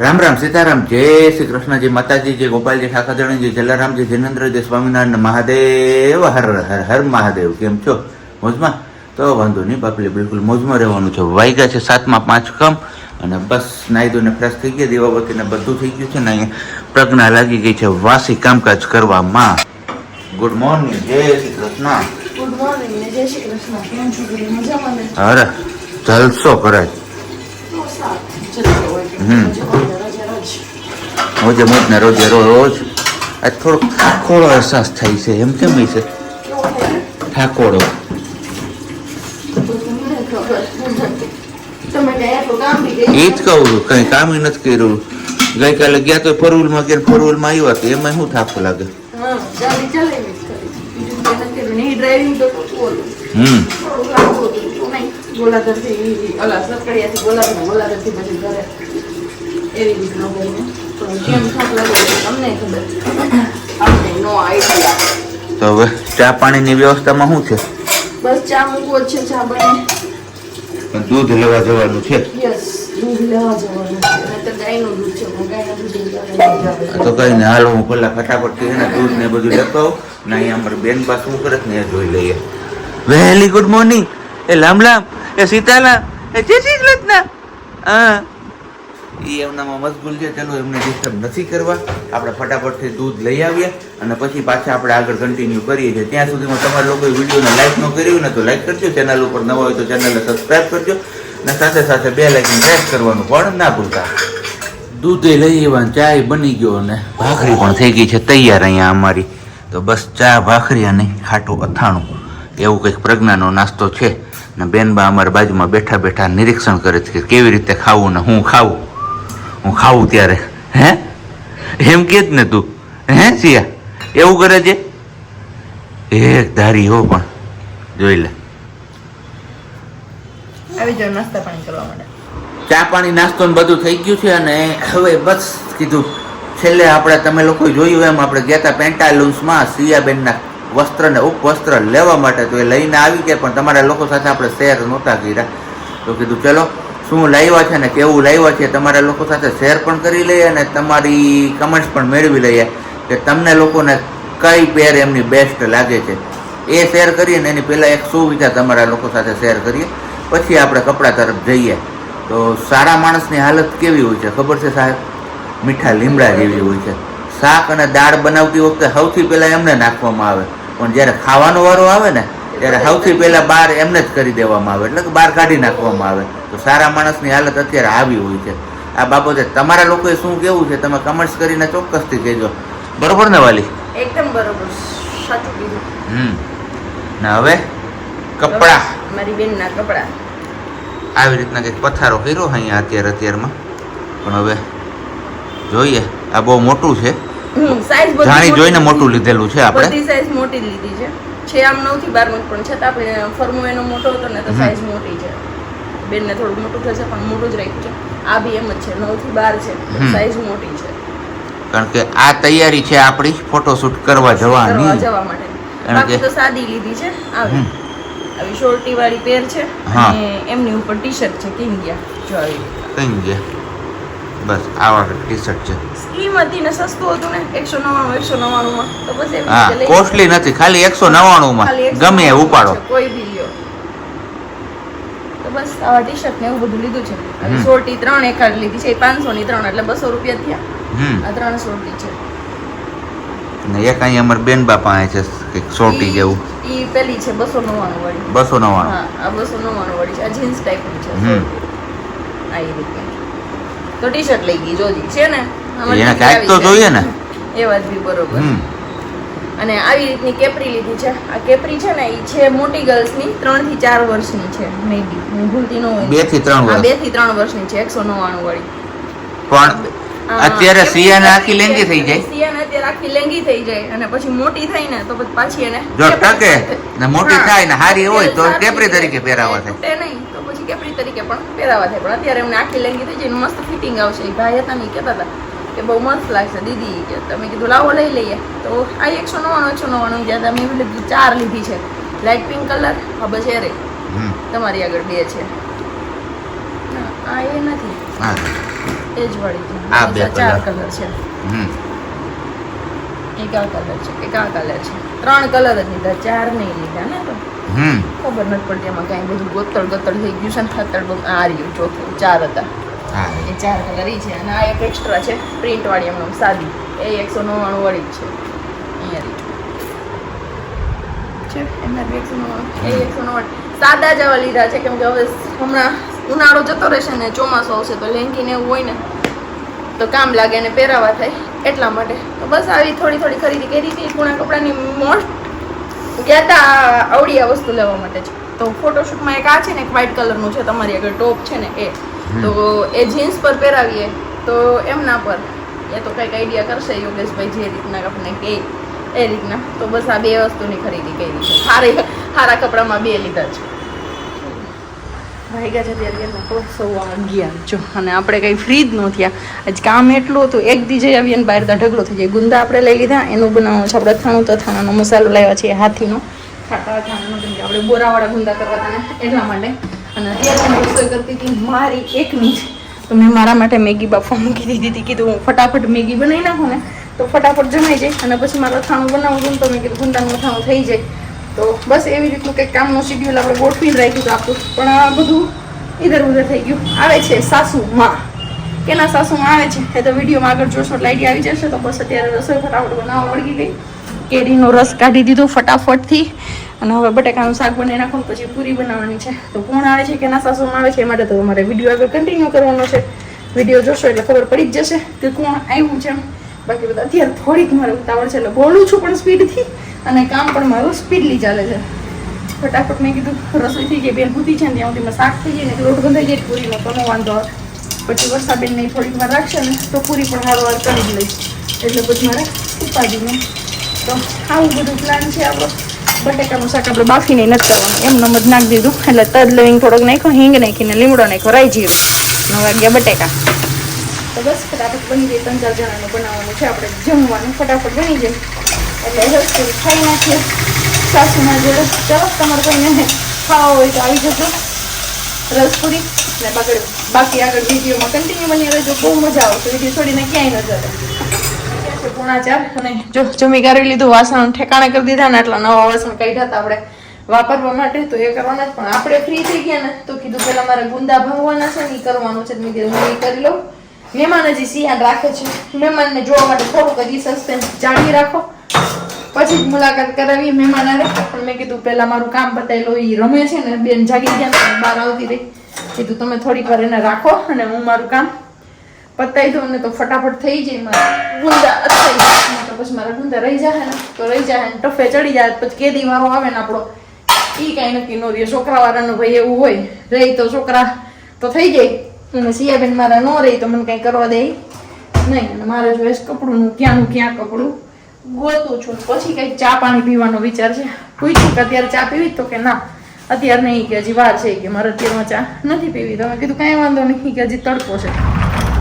રામ રામ સીતારામ જય શ્રી કૃષ્ણ જય માતાજી જય ગોપાલજી ઠાકરજણી જય જલારામજી જિનેન્દ્ર જય સ્વામિનારાયણ મહાદેવ હર હર હર મહાદેવ. કેમ છો? મોજમાં? તો વાંધો નહીં બાપલે બિલકુલ મોજમાં રહેવાનું છે. વાગ્યા છે સાતમાં પાંચ કમ અને બસ નાહી ધોઈને ફ્રેશ થઈ ગયા દીવાબત્તીને બધું થઈ ગયું છે ને અહીંયા પ્રજ્ઞા લાગી ગઈ છે વાસી કામકાજ કરવામાં. ગુડ મોર્નિંગ જય શ્રી કૃષ્ણ. ગુડ મોર્નિંગ જય શ્રી કૃષ્ણ. કેમ છો? મજામાં અરે જલસો કરે રજા અમુક ને રોજે રોજ. આજ થોડોક થાકોડો અહેસાસ થાય છે. એમ કેમ છે? થાકોડો એ જ કહું છું કઈ કામ નથી કર્યું. ગઈકાલે ગયા તો ફોરવ્હીલમાં ગયા ફોરવ્હીલમાં આવ્યા તો એમાં શું થાકો લાગે? હમ થોડું લાગતું હતું તો નહીં ગોલાધરથી ઓલા સરકડિયાથી ગોલાધર ગોલાધરથી પછી ઘરે એવી રીતનું કરીને પણ કેમ થાક લાગે તમને ખબર. આપણે નો આઈડિયા તો હવે ચા પાણીની વ્યવસ્થામાં શું છે? બસ ચા મૂકવો છે ચા બને. દૂધ લેવા જવાનું છે? યસ દૂધ લેવા જવાનું છે. તો ગાયનું દૂધ છે તો કઈ ને હાલો હું પેલા ફટાફટથી છે દૂધ ને બધું લેતો આવું. ને અહીંયા અમારી બેન પાસે શું કરે ને જોઈ લઈએ. વેલી ગુડ મોર્નિંગ એ લામ લામ. એ સીતાલા એ જે શ્રી કૃષ્ણ હા. એ એમનામાં મશગુલ છે. ચલો એમને ડિસ્ટર્બ નથી કરવા. આપણે ફટાફટથી દૂધ લઈ આવીએ અને પછી પાછા આપણે આગળ કન્ટિન્યુ કરીએ છીએ. ત્યાં સુધીમાં તમારા લોકોએ વિડીયોને લાઈક ન કર્યું ને તો લાઈક કરજો. ચેનલ ઉપર નવા હોય તો ચેનલને સબસ્ક્રાઈબ કરજો. અને સાથે સાથે બે લાઈકને પ્રેસ કરવાનું પણ ના ભૂલતા. દૂધે લઈ આવ્યા ચાય બની ગયો અને ભાખરી પણ થઈ ગઈ છે તૈયાર અહીંયા અમારી. તો બસ ચા ભાખરી અને ખાટું અથાણું. એવું કંઈક પ્રજ્ઞાનો નાસ્તો છે. ને બેનબા અમારા બાજુમાં બેઠા બેઠા નિરીક્ષણ કરે છે કે કેવી રીતે ખાવું ને હું ખાવું? હું ખાવું ત્યારે હે? એમ કે જ ને તું હે સિયા એવું કરે છે? એક ધારી હો પણ જોઈ લે. આવી જાવ નાસ્તા પાણી કરવા માટે. ચા પાણી નાસ્તો ને બધું થઈ ગયું છે અને હવે બસ કીધું છેલ્લે આપણે તમે લોકો જોયું એમ આપણે ગયા હતા પેન્ટાલુન્સમાં સિયાબેનના વસ્ત્ર ને ઉપવસ્ત્ર લેવા માટે તો એ લઈને આવી ગયા, પણ તમારા લોકો સાથે આપણે શેર નહોતા કર્યા. તો કીધું, ચલો, શું લાવ્યા છે ને કેવું લાવ્યા છે તમારા લોકો સાથે શેર પણ કરી લઈએ અને તમારી કમેન્ટ્સ પણ મેળવી લઈએ કે તમને લોકોને કઈ પેર એમની બેસ્ટ લાગે છે. એ શેર કરીએ એની પહેલાં એક સુવિધા તમારા લોકો સાથે શેર કરીએ. પછી આપણે કપડાં તરફ જઈએ. તો સારા માણસની હાલત કેવી હોય છે? ખબર છે સાહેબ? મીઠા લીમડા જેવી હોય છે. શાક અને દાળ બનાવતી વખતે સૌથી પહેલાં એમને નાખવામાં આવે. પણ જ્યારે ખાવાનો વારો આવે ને ત્યારે સૌથી પહેલાં બહાર એમને જ કરી દેવામાં આવે. એટલે કે બહાર કાઢી નાખવામાં આવે. તો સારા માણસની હાલત અત્યારે આવી હોય છે. આ બાબતે તમારા લોકોએ શું કેવું છે? તમે કમેન્ટ્સ કરીને ચોક્કસથી કહેજો. બરોબર ને વાલી? એકદમ બરોબર. સાચું કીધું. હમ. ને હવે? કપડાં. મારી બેનના કપડા. આવી રીતના કંઈક પથારો કર્યો અહીંયા અત્યારે અત્યારમાં? પણ હવે જોઈએ. આ બહુ મોટું છે. સાઈઝ જાણી જોઈને મોટું લીધેલું છે આપણે? બધી સાઈઝ મોટી લીધી છે. છે આમ નવથી બારનું પણ છતાં આપણે ફરમો એનો મોટો હતો ને તો સાઈઝ મોટી છે. બેનને થોડું મોટું થશે પણ મોટું જ રાખ્યું છે. આ બી એમ જ છે નવથી બાર છે. સાઈઝ મોટી છે. કારણ કે આ તૈયારી છે આપણી ફોટોશૂટ કરવા જવાની. જવા માટે. બાકી તો સાદી લીધી છે આવી. આવી શોર્ટી વાળી પેર છે અને એમની ઉપર ટી શર્ટ છે કિંગિયા જો આવી. કઈ ગયા. બસ આવા ટી શર્ટ છે. સ્કીમ હતી ને સસ્તું હતું ને એકસો નવ્વાણું એકસો નવ્વાણું માં તો બસ હા કોસ્ટલી નથી ખાલી એકસો નવાણું માં ગમે એ ઉપાડો. કોઈ બી લ્યો. તો બસ આવા ટી શર્ટ ને એવું બધું લીધું છે. સોટી ત્રણ એકાદ લીધી છે પાંચસો ની ત્રણ એટલે બસો રૂપિયા થયા. આ ત્રણ સોટી છે. ને એક અહીં અમારે બેન બાપા છે કંઈક સોટી જેવું. ઈ પેલી છે બસો નવ્વાણું વાળી. બસો નવ્વાણું. હા આ બસો નવ્વાણું વાળી છે આ જીન્સ ટાઈપની છે હમ. આ રીતે. તો ટી શર્ટ લઈ ગઈ જોજી છે ને? એને કાંઈક તો જોઈએ ને. એ વાત બી બરોબર. અને આવી રીતની કેપરી લીધી છે. આ કેપરી છે ને એ છે મોટી ગર્લ્સની ત્રણથી ચાર વર્ષની છે મેબી હું ભૂલતી ન હોય. બેથી ત્રણ વર્ષ. બેથી ત્રણ વર્ષની છે એકસો નવ્વાણું વાળી. પણ અત્યારે સિયા સિયાને આખી લેંગી થઈ જાય. સિયાને અત્યારે આખી લેંગી થઈ જાય. અને પછી મોટી થાય ને તો પછી પાછી એને જો ટકે ને મોટી થાય ને હારી હોય તો કેપરી તરીકે પહેરાવા થાય. નહીં. કેપરી તરીકે પણ પહેરાવા થાય. પણ અત્યારે એમને આખી લેંગી થઈ જાય મસ્ત ફિટિંગ આવશે. એ ભાઈ હતા ને ઈ કહેતા હતા કે બહુ મસ્ત લાગશે દીદી. કે તમે કીધું લાવો લઈ લઈએ. તો આ એકસો નવ્વાણું એકસો નવ્વાણું જ્યાં તમે એવી લીધું ચાર લીધી છે. લાઇટ પિંક કલર હા બસ એરે તમારી આગળ બે છે. આ એ નથી. એ જ વાળી છે. આ બે ચાર કલર છે. એક આ કલર છે એક આ કલર છે. ત્રણ કલર જ લીધા ચાર નહીં લીધા ને તો? ખબર નથી પડતી એમાં કાંઈ બધું ગોતળ ગોતળ થઈ ગયું છે ને થતળ આ રહ્યું ચોથું ચાર હતા. એ ચાર કલર છે અને આ એક એક્સ્ટ્રા છે પ્રિન્ટ વાળી એમનો સાદી. એ એકસો નવ્વાણું વાળી જ છે. અહીંયા રહી છે. એમના એકસો નવ્વાણું. એ એકસો નવ્વાણું. સાદા જેવા લીધા છે કેમ કે હવે હમણાં ઉનાળો જતો રહેશે ને ચોમાસું આવશે તો લેંગીને એવું હોય ને તો કામ લાગે ને પહેરાવા થાય એટલા માટે. તો બસ આવી થોડી થોડી ખરીદી કરી હતી પૂણા કપડાની મોસ્ટ ગયા હતા આવડી આ વસ્તુ લેવા માટે જ. તો ફોટોશૂટમાં એક આ છે ને એક વ્હાઇટ કલરનું છે તમારી આગળ ટોપ છે ને એ. તો એ જીન્સ પર પહેરાવીએ. તો એમના પર. એ તો કંઈક આઈડિયા કરશે યોગેશભાઈ જે રીતના આપણને કહે એ રીતના. તો બસ આ બે વસ્તુની ખરીદી કરી છે. સારી સારા કપડામાં બે લીધા છે. તો અગિયાર જો, અને આપણે કંઈ ફ્રી જ ન થયા. આજ કામ એટલું હતું, એક દી જઈ આવીએ બહાર ઢગલો થઈ જાય. ગુંદા આપણે લઈ લીધા, એનું બનાવવાનું છે. આપણે અથાણું તો અથાણાનો મસાલો લાવ્યા છે હાથીનો. ખાટા અથાણાનો, કેમ કે આપણે બોરાવાળા ગુંદા કરવા એટલા માટે. અને અત્યારે રસોઈ કરતી હતી, મારી એકની જ તો મેં મારા માટે મેગી બાફવા મૂકી દીધી હતી. કીધું, હું ફટાફટ મેગી બનાવી નાખું ને. તો ફટાફટ જમાઈ જાય. અને પછી મારું અથાણું બનાવું તો મેં કીધું, ગુંદાનું અથાણું થઈ જાય. તો બસ એવી રીતનું કંઈક કામનું શેડ્યુલ આપણે ગોઠવીને રાખ્યું હતું આપણું પણ આ બધું ઇધર ઉધર થઈ ગયું. આવે છે સાસુ માં કેના સાસુમાં આવે છે? એ તો વિડીયોમાં આગળ જોશો એટલે આઈડિયા આવી જશે. તો બસ અત્યારે રસોઈ ફટાફટ બનાવવા વળગી ગઈ. કેરીનો રસ કાઢી દીધો ફટાફટથી. અને હવે બટેકાનું શાક બનાવી નાખું પછી પૂરી બનાવવાની છે. તો કોણ આવે છે? કેના સાસુમાં આવે છે? એ માટે તો અમારે વીડિયો આગળ કન્ટિન્યુ કરવાનો છે. વીડિયો જોશો એટલે ખબર પડી જ જશે કે કોણ આવ્યું છે. બાકી બધા અત્યારે થોડીક મારે ઉતાવળ છે એટલે બોલું છું પણ સ્પીડથી અને કામ પણ મારું સ્પીડલી ચાલે છે. ફટાફટ મેં કીધું, રસોઈ થઈ ગઈ, બેન ભૂતી છે ને ત્યાં સુધીમાં શાક થઈ જાય ને લોટ ગંધાઈ જાય પૂરીનો તો વાંધો આવે. પછી વરસાદ ને થોડીક વાર રાખશે ને તો પૂરી પણ સારો વાર કરી જ લઈશ. એટલે પછી મારે ઉપાડી તો આવું બધું પ્લાન છે આપણો. બટેકાનું શાક આપણે બાફીને નથી કરવાનું. એમ નમત નાખી દીધું. એટલે તજ લવિંગ થોડોક નાખ્યો, હિંગ નાખીને લીમડો નાખ્યો, રાઈ જીરું. નવા વાગ્યા બટેકા. તો બસ, ફટાફટ બની જાય, ત્રણ ચાર જણાનું બનાવવાનું છે. આપણે જમવાનું ફટાફટ બની જાય. એટલે રસપુરી ખાઈ નાખીએ. સાસુના રસ ચલો, તમારે કોઈને ખાવા હોય તો આવી જજો. રસપુરી અને બાકી બાકી આગળ વિડીયોમાં કન્ટિન્યુ બની રહેજો. બહુ મજા આવશે. વીડિયો છોડીને ક્યાંય ન જતો ચાર અને જો જમી કરી લીધું, વાસણ ઠેકાણે કરી દીધા ને આટલા નવા વાસણ કાઢ્યા હતા આપણે વાપરવા માટે, તો એ કરવાના પણ આપણે ફ્રી ગયા ને, તો કીધું પેલા મારે ગુંદા ભાંગવાના છે ને એ કરવાનું છે. મેં કીધું, હું કરી લઉં. મહેમાન હજી સિયાન રાખે છે. મહેમાનને જોવા માટે થોડુંક હજી સસ્પેન્સ જાળવી રાખો. પછી મુલાકાત કરાવી, મહેમાન આવે. પણ મેં કીધું પહેલાં મારું કામ બતાવી લો એ રમે છે ને, બેન જાગી ગયા બહાર આવતી રહી. કીધું, તમે થોડીક વાર એને રાખો અને હું મારું કામ પતાવી દઉં ને તો ફટાફટ થઈ જાય. મારા ગુંદા અથાઈ તો પછી મારા ગુંદા રહી જાય ને. તો રહી જાય ને, ટફે ચડી જાય. પછી કેદી વારો આવે ને આપણો. એ કાંઈ નક્કી ન રહે છોકરા વાળાનું ભાઈ એવું હોય, રહી તો છોકરા તો થઈ જાય. અને સિયાબેન મારા ન રહી તો મને કાંઈ કરવા દે. નહીં અને મારે જોઈશ કપડું ક્યાંનું ક્યાં કપડું? ગોતું છું. પછી કંઈક ચા પાણી પીવાનો વિચાર છે. પૂછ્યું કે અત્યારે ચા પીવી તો કે ના? અત્યારે નહીં કે, હજી વાર છે કે મારે અત્યારમાં ચા નથી પીવી. તમે કીધું કાંઈ વાંધો નહીં કે હજી તડકો છે.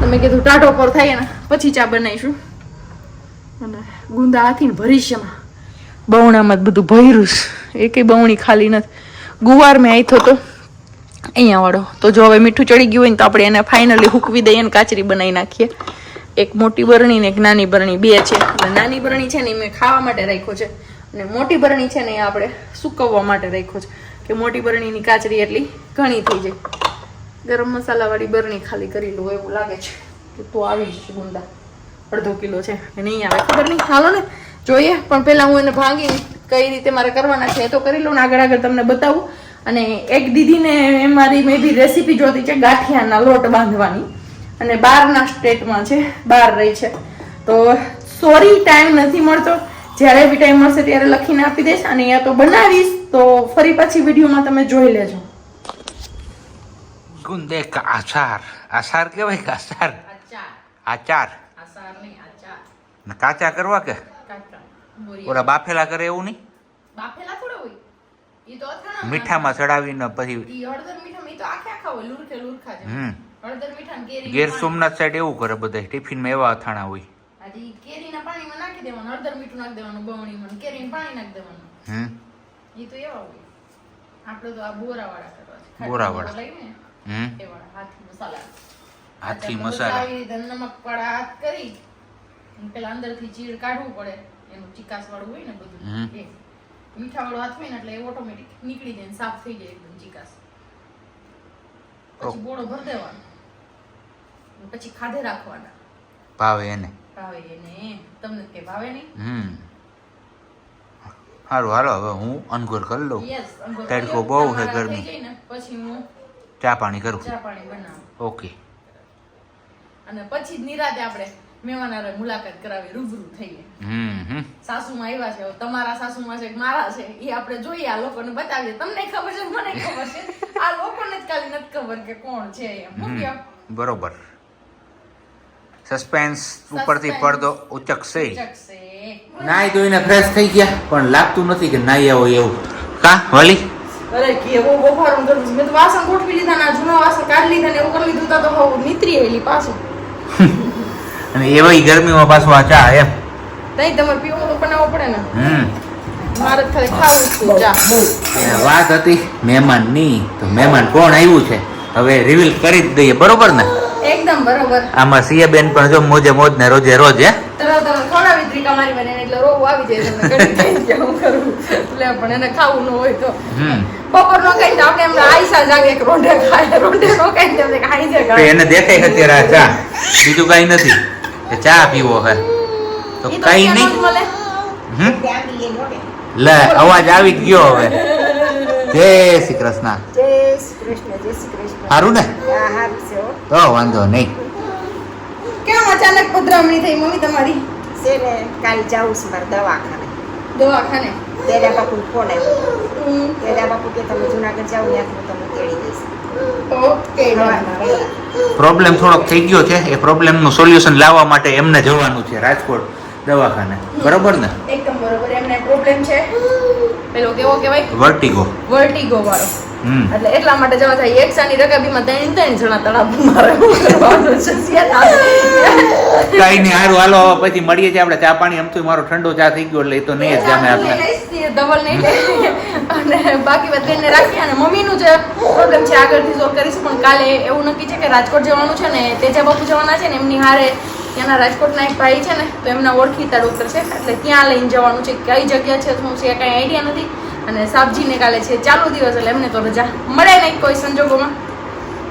તમે કીધું ટાટો પર થાય ને, પછી ચા બનાવીશું. અને ગુંદા હાથીને ભરીશ્યમાં બવણામાં જ બધું ભર્યું છે. એકેય બવણી ખાલી નથી. ગુવાર મેં આઈથો તો અહીંયા વાળો. તો જો હવે મીઠું ચડી ગયું હોય ને તો આપણે એને ફાઇનલી હૂકવી દઈએ ને કાચરી બનાવી નાખીએ. એક મોટી બરણી ને એક નાની બરણી, બે છે. અને નાની બરણી છે ને એ મેં ખાવા માટે રાખ્યો છે. અને મોટી બરણી છે ને એ આપણે સુકવવા માટે રાખ્યો છે. કે મોટી બરણીની કાચરી એટલી ઘણી થઈ જાય. ગરમ મસાલાવાળી બરણી ખાલી કરી લઉં એવું લાગે છે. કે તો આવી જશે ગુંદા. અડધો કિલો છે. એ નહીં આવે, ખબર નહીં. હાલો ને, જોઈએ. પણ પહેલાં હું એને ભાંગી કઈ રીતે મારે કરવાના છે એ તો કરી લઉં ને. આગળ આગળ તમને બતાવું. અને એક દીદીને મારી મેં બી રેસીપી જોતી છે ગાંઠિયાના લોટ બાંધવાની. અને બહારના સ્ટેટમાં છે બહાર રહી છે. તો સોરી ટાઈમ નથી મળતો. જ્યારે બી ટાઈમ મળશે ત્યારે લખીને આપી દઈશ અને અહીંયા તો બનાવીશ. તો ફરી પાછી વિડીયોમાં તમે જોઈ લેજો. ગુંદે કા આચાર. આચાર કહેવાય કે આચાર? આચાર. આસાર નહીં અચાર ને કાચા કરવા કે? ઓલા બાફેલા કરે એવું નહીં? બાફેલા થોડા હોય. ઈ તો અથાણા મીઠામાં ચડાવીને પછી ઈ હળદર મીઠા ઈ તો આખે આખા હોય લુરખે લુરખા છે હમ. ગેર સોમનાથ સાઈડ એવું કરે બધા. ટિફિનમાં એવા અથાણા હોય. કેરીના પાણીમાં નાખી દેવાનું હળદર મીઠું નાખી દેવાનું બવણીમાં કેરીનું પાણી નાખી દેવાનું. હમ? ઈ તો એવા હોય. આપણે તો આ વાળા બોરાવાળા. હમ? એ વાળા હાથ મસાલા. હાથી મસાલા. નમક પાડા હાથ કરી પેલા પેલા અંદરથી ચીર કાઢવું પડે એનું ચીકાસ વાળું હોય ને બધું. મીઠા વાળું હાથ હોય ને એટલે એ ઓટોમેટિક નીકળી જાય સાફ થઈ જાય એકદમ ચીકાસ. પછી બોળો ભરી દેવાનો પછી ખાધે રાખવાના. ભાવે એને. ભાવે એને તમને કે ભાવે નહીં? હમ. સારું હાલો હવે હું અનગોર કરી લઉં. તડકો બહુ છે ગરમી. પછી હું ચા પાણી કરું. ચા પાણી બનાવું. ઓકે. અને પછી નિરાતે આપણે મહેમાન હારે મુલાકાત કરાવી રૂબરૂ થઈએ સાસુમાં આવ્યા છે. તમારા સાસુમાં છે મારા છે એ આપણે જોઈએ આ લોકોને બતાવીએ. તમને ખબર છે મને ખબર છે. આ લોકોને જ ખાલી નથી ખબર કે કોણ છે એમ. બરોબર. સસ્પેન્સ ઉપરથી. પડદો ઉચકશે. ચકશે નાઈ ધોઈને ફ્રેશ થઈ ગયા પણ લાગતું નથી કે નાઈ આવો એવું. કા વલી અરે કેવો બફારો મેં તો વાસણ ગોઠવી લીધા ના જૂના વાસણ કાઢી લીધા ને એવું કરી લીધું તો હવે નીતરી આવેલી પાછું. અને એવાય ગરમીમાં પાછું આ ચા એમ? તઈ તમે પીવું તો બનાવવો પડે ને? હમ. મારે ખાલી ખાવું જ ચા. વાત હતી મહેમાનની તો મહેમાન કોણ આવ્યું છે? હવે રિવીલ કરી જ દઈએ બરોબર ને? એકદમ બરોબર. આમાં સિયા બેન પણ જો મોજે મોજ ને રોજે રોજ. હે તરત તરત ખવડાવી ત્રિકા મારી બને એટલે રોવું આવી જાય તમને કઈ હું કરું. એટલે પણ એને ખાવું ન હોય તો. બપોર નો કઈ આપણે એમને આઈસા જાગે કે રોંઢે ખાય. રોંઢે નો કઈ તમને ખાઈ જાય એને દેખાય અત્યારે આ ચા. બીજું કઈ નથી. કે ચા પીવો હે. તો કઈ નહીં. હમ? લે અવાજ આવી ગયો હવે. જય શ્રી કૃષ્ણ જય શ્રી કૃષ્ણ જય શ્રી કૃષ્ણ સારું ને? તો વાંધો નહીં. કેમ અચાનક પધરામણી થઈ મમ્મી તમારી? છે ને કાલ જાઉં છું મારે દવાખાને. દવાખાને? તેરા બાપુ ફોન આવ્યો તેરા બાપુ કે તમે જુનાગઢ જાઓ ત્યાંથી હું તમને તેડી દઈશ. પ્રોબ્લેમ થોડોક થઈ ગયો છે. એ પ્રોબ્લેમનું સોલ્યુશન લાવવા માટે એમને જવાનું છે રાજકોટ દવાખાને. બરોબર ને? એકદમ બરોબર. એમને પ્રોબ્લેમ છે. પેલો કેવો કહેવાય? વર્ટિગો વર્ટિગો વાળો. એટલે એટલા માટે જવા થાય. એક સાની રકાબીમાં ત્રણ ત્રણ જણા તળાવ કરવાનું છે. કઈ નહીં હારું હાલો પછી મળીએ છીએ આપણે. ચા પાણી એમ તો મારો ઠંડો ચા થઈ ગયો એટલે એ તો નહીં જ જામે આપણે. ડબલ નહીં અને બાકી બધાને રાખીએ. અને મમ્મીનું જે પ્રોબ્લેમ છે આગળથી સોલ્વ કરીશું. પણ કાલે એવું નક્કી છે કે રાજકોટ જવાનું છે ને તેજા બાપુ જવાના છે ને એમની હારે ત્યાંના રાજકોટના એક ભાઈ છે ને તો એમના ઓળખીતા ડૉક્ટર છે. એટલે ત્યાં લઈને જવાનું છે. કઈ જગ્યા છે શું છે કાંઈ આઈડિયા નથી. અને સાબજીને કાલે છે ચાલુ દિવસ એટલે એમને તો રજા મળે નહીં કોઈ સંજોગોમાં.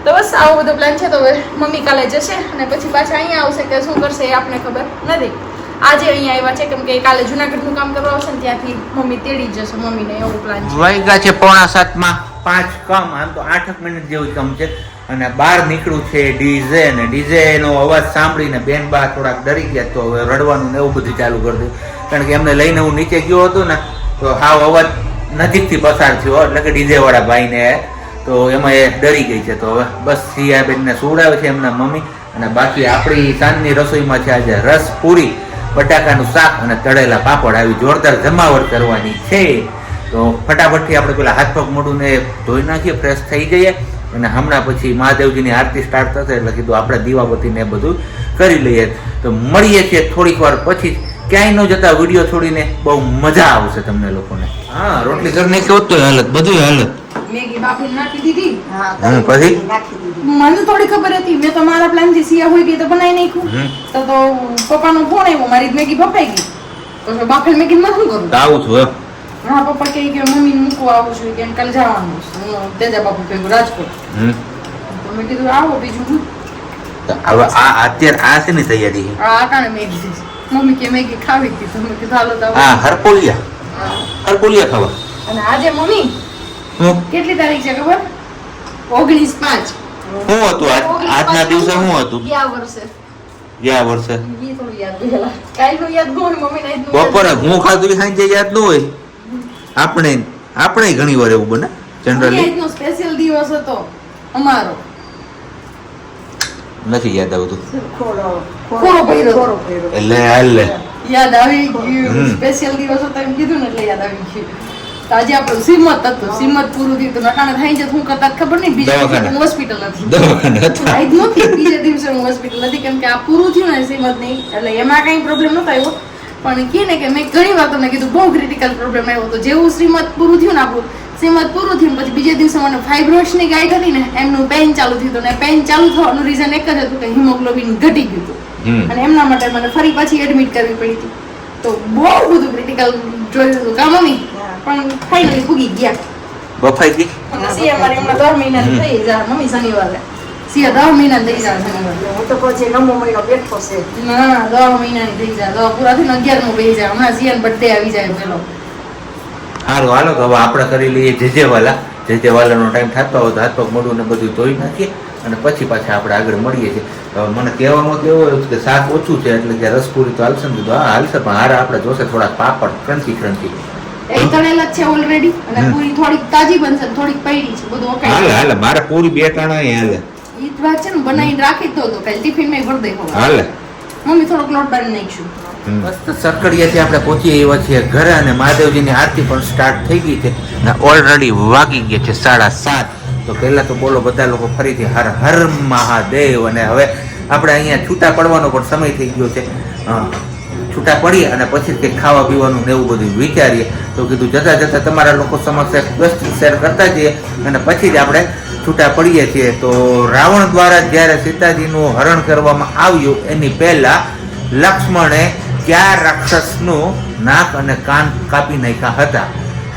તો બસ આવો બધો પ્લાન છે તો હવે મમ્મી કાલે જશે અને પછી પાછા અહીંયા આવશે કે શું કરશે એ આપણને ખબર નથી. આજે અહીંયા આવ્યા છે કેમ કે કાલે જુનાગઢનું કામ કરવા આવશે ને ત્યાંથી મમ્મી તેડી જશે મમ્મીને એવો પ્લાન છે. વૈગા છે પોણા સાતમાં. પાંચ કામ, આમ તો આઠ મિનિટ જેવું કમ છે. અને બહાર નીકળું છે ડીજે ને ડીઝે નો અવાજ સાંભળીને બેન બા થોડાક ડરી ગયા તો હવે રડવાનું ને એવું બધું ચાલુ કરી દીધું. કારણ કે એમને લઈને હું નીચે ગયો હતો ને, તો હાવ અવાજ નજીકથી પસાર થયો, એટલે કે ડીજે વાળા ભાઈને તો એમાં એ ડરી ગઈ છે. તો હવે બસ સિયાબેનને સુવડાવે છે એમના મમ્મી અને બાકી આપણી સાંજની રસોઈમાં છે આજે રસ પૂરી, બટાકાનું શાક અને તળેલા પાપડ. આવી જોરદાર જમાવટ કરવાની છે. તો ફટાફટથી આપણે પેલા હાથ પગ મોઢું ને ધોઈ નાખીએ ફ્રેશ થઈ જઈએ અને હમણાં પછી મહાદેવજીની આરતી સ્ટાર્ટ થશે એટલે કીધું આપણે દીવાબતીને બધું કરી લઈએ. તો મળીએ છીએ થોડીક વાર પછી ક્યાંય ન જતા વીડિયો છોડીને બહુ મજા આવશે તમને લોકોને. હા રોટલી કરીને કેવો તો હાલત બધું હાલત. મેગી બાફી નાખી દીધી? હા પછી? મને થોડી ખબર હતી મેં તો મારા પ્લાન જે સિયા હોય ગઈ તો બનાવી નાખ્યું. તો તો પપ્પાનો ફોન આવ્યો મારી મેગી બફાઈ ગઈ. તો બાફેલ મેગી માં શું કરું? આવું છું હા પપ્પા કહે કે મમ્મી મૂકવા આવું છું કે કાલે જવાનું છે. હું તેજા બાપુ કે રાજકોટ. તો મેં કીધું આવો બીજું શું હવે આ અત્યારે આ શેની તૈયારી આ કારણે મેગી મમ્મી કે મેગી ખાવી હતી. તો મેં કીધું હાલો તો. હા હરપોલિયા હા. હરપોલિયા ખાવા. અને આજે મમ્મી? કેટલી તારીખ છે ખબર? ઓગણીસ પાંચ. શું હતું? આજ આજના દિવસે શું હતું? ગયા વર્ષે. ગયા વર્ષે. બપોરે હું ખાધું સાંજે યાદ ન હોય. આપણે આપણે ઘણી વાર એવું બને જનરલી સ્પેશિયલ દિવસ હતો અમારો. નથી યાદ આવતું. એટલે હાલ યાદ આવી ગયું સ્પેશિયલ દિવસ હતો એમ કીધું ને એટલે યાદ આવી ગયું તો આજે આપણું શ્રીમત હતું શ્રીમત પૂરું થયું તો નટાણે થઈ જતું હું કરતા ખબર નહીં બીજા દિવસે હું હોસ્પિટલ હતી દવાખાને નથી બીજા દિવસે હું હોસ્પિટલ હતી કેમ કે આ પૂરું થયું ને શ્રીમત નહીં એટલે એમાં કઈ પ્રોબ્લેમ નતો આવ્યો પણ કે ને કે મેં ઘણી વાર તમને કીધું બહુ ક્રિટિકલ પ્રોબ્લેમ આવ્યો તો જેવું શ્રીમત પૂરું થયું ને આપણું શ્રીમદ પૂરું થયું પછી બીજે દિવસે મને ફાઇબ્રોઇડ્સની ગાઈડ હતી ને એમનું પેન ચાલુ થયું હતું ને પેન ચાલુ થવાનું રીઝન એક જ હતું કે હિમોગ્લોબિન ઘટી ગયું હતું. અને એમના માટે મને ફરી પાછી એડમિટ કરવી પડી હતી. તો બહુ બધું ક્રિટિકલ જોયું હતું કામ મમ્મી? પણ ફાઇનલી ફૂગી ગયા. બફાઈ ગઈ? અને સિયા મારે હમણાં દર મહિના થઈ જાય. મમ્મી શનિવારે. સી દર મહિના થઈ જાય શનિવારે. હું તો પછી નવમો મહિનો બેઠો છે. ના દસ મહિનાની થઈ જાય. દસ પૂરા થઈને અગિયારમો બેસી જાય. હમણાં સિયાન બર્થડે આવી જાય પેલો સારું હાલો તો હવે આપણે કરી લઈએ જેજેવાલા. વાલા જેજે વાલાનો ટાઈમ થતો હોય તો હાથ પગ મોઢું ને બધું ધોઈ નાખીએ અને પછી પાછા આપણે આગળ મળીએ છીએ. મને કહેવામાં કેવું કે શાક ઓછું છે એટલે કે રસપુરી તો હાલશે ને કીધું હા હાલશે પણ હારા આપણે જોશે થોડાક પાપડ ક્રંચી ક્રંચી એ તળેલા જ છે ઓલરેડી અને પૂરી થોડીક તાજી બનશે થોડીક પડી છે બધું ઓકે હાલે મારે પૂરી બે ત્રણ હાલે. ઈ વાત છે ને બનાવીને રાખી દો તો કાલે ટિફિનમાં ભરી ખબર હાલે. મમ્મી થોડોક લોટ બાંધી નાખશું. મસ્ત સરકડિયાથી આપણે પહોંચી એવા છીએ ઘરે અને મહાદેવજીની આરતી પણ સ્ટાર્ટ થઈ ગઈ છે અને ઓલરેડી વાગી ગયા છે સાડા સાત. તો પહેલાં તો બોલો બધા લોકો ફરીથી હર હર મહાદેવ અને હવે આપણે અહીંયા છૂટા પડવાનો પણ સમય થઈ ગયો છે. છૂટા પડીએ અને પછી કંઈક ખાવા પીવાનું ને એવું બધું વિચારીએ. તો કીધું જતાં જતાં તમારા લોકો સમક્ષ એક બેસ્ટ શેર કરતા જઈએ અને પછી જ આપણે છૂટા પડીએ છીએ. તો રાવણ દ્વારા જ્યારે સીતાજીનું હરણ કરવામાં આવ્યું, એની પહેલાં લક્ષ્મણે કયા રાક્ષસનું નાક અને કાન કાપી નાખ્યા હતા.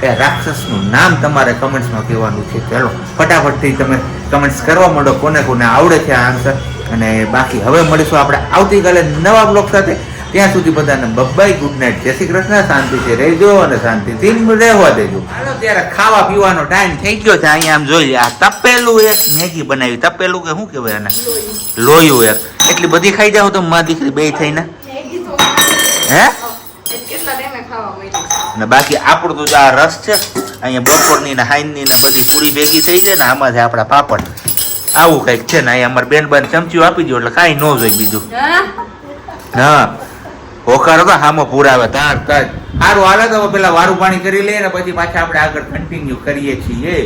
એ રાક્ષસનું નામ તમારે કમેન્ટ્સમાં કહેવાનું છે. ચાલો, ફટાફટથી તમે કમેન્ટ્સ કરવા માંડો. કોને કોને આવડે છે આ આન્સર અને બાકી હવે મળીશું આપણે આવતીકાલે નવા બ્લોગ સાથે. ત્યાં સુધી બધાને બબ્બાઈ ગુડ નાઇટ જય શ્રી કૃષ્ણ, શાંતિથી રહેજો અને શાંતિથી રહેવા દેજો. ત્યારે ખાવા પીવાનો ટાઈમ થઈ ગયો છે. અહીંયા આમ જોઈ આ તપેલું એક મેગી બનાવી. તપેલું કે શું કહેવાય એને લોયું એક. એટલી બધી ખાઈ જાવ તો મા દીકરી બે થઈને. હે? અને બાકી આપણું તો આ રસ છે અહીંયા બપોરની ને હાઈનની ને બધી પૂરી ભેગી થઈ જાય ને આમાં છે આપણા પાપડ. આવું કંઈક છે ને અહીંયા અમારે બેન બેન ચમચીઓ આપી દો એટલે કાંઈ ન જોઈ બીજું. હા? હા. હોકારો તો હામો પૂરાવે તાર તાર. સારું હાલે તો પેલા વારું પાણી કરી લઈએ ને પછી પાછા આપણે આગળ કન્ટિન્યુ કરીએ છીએ.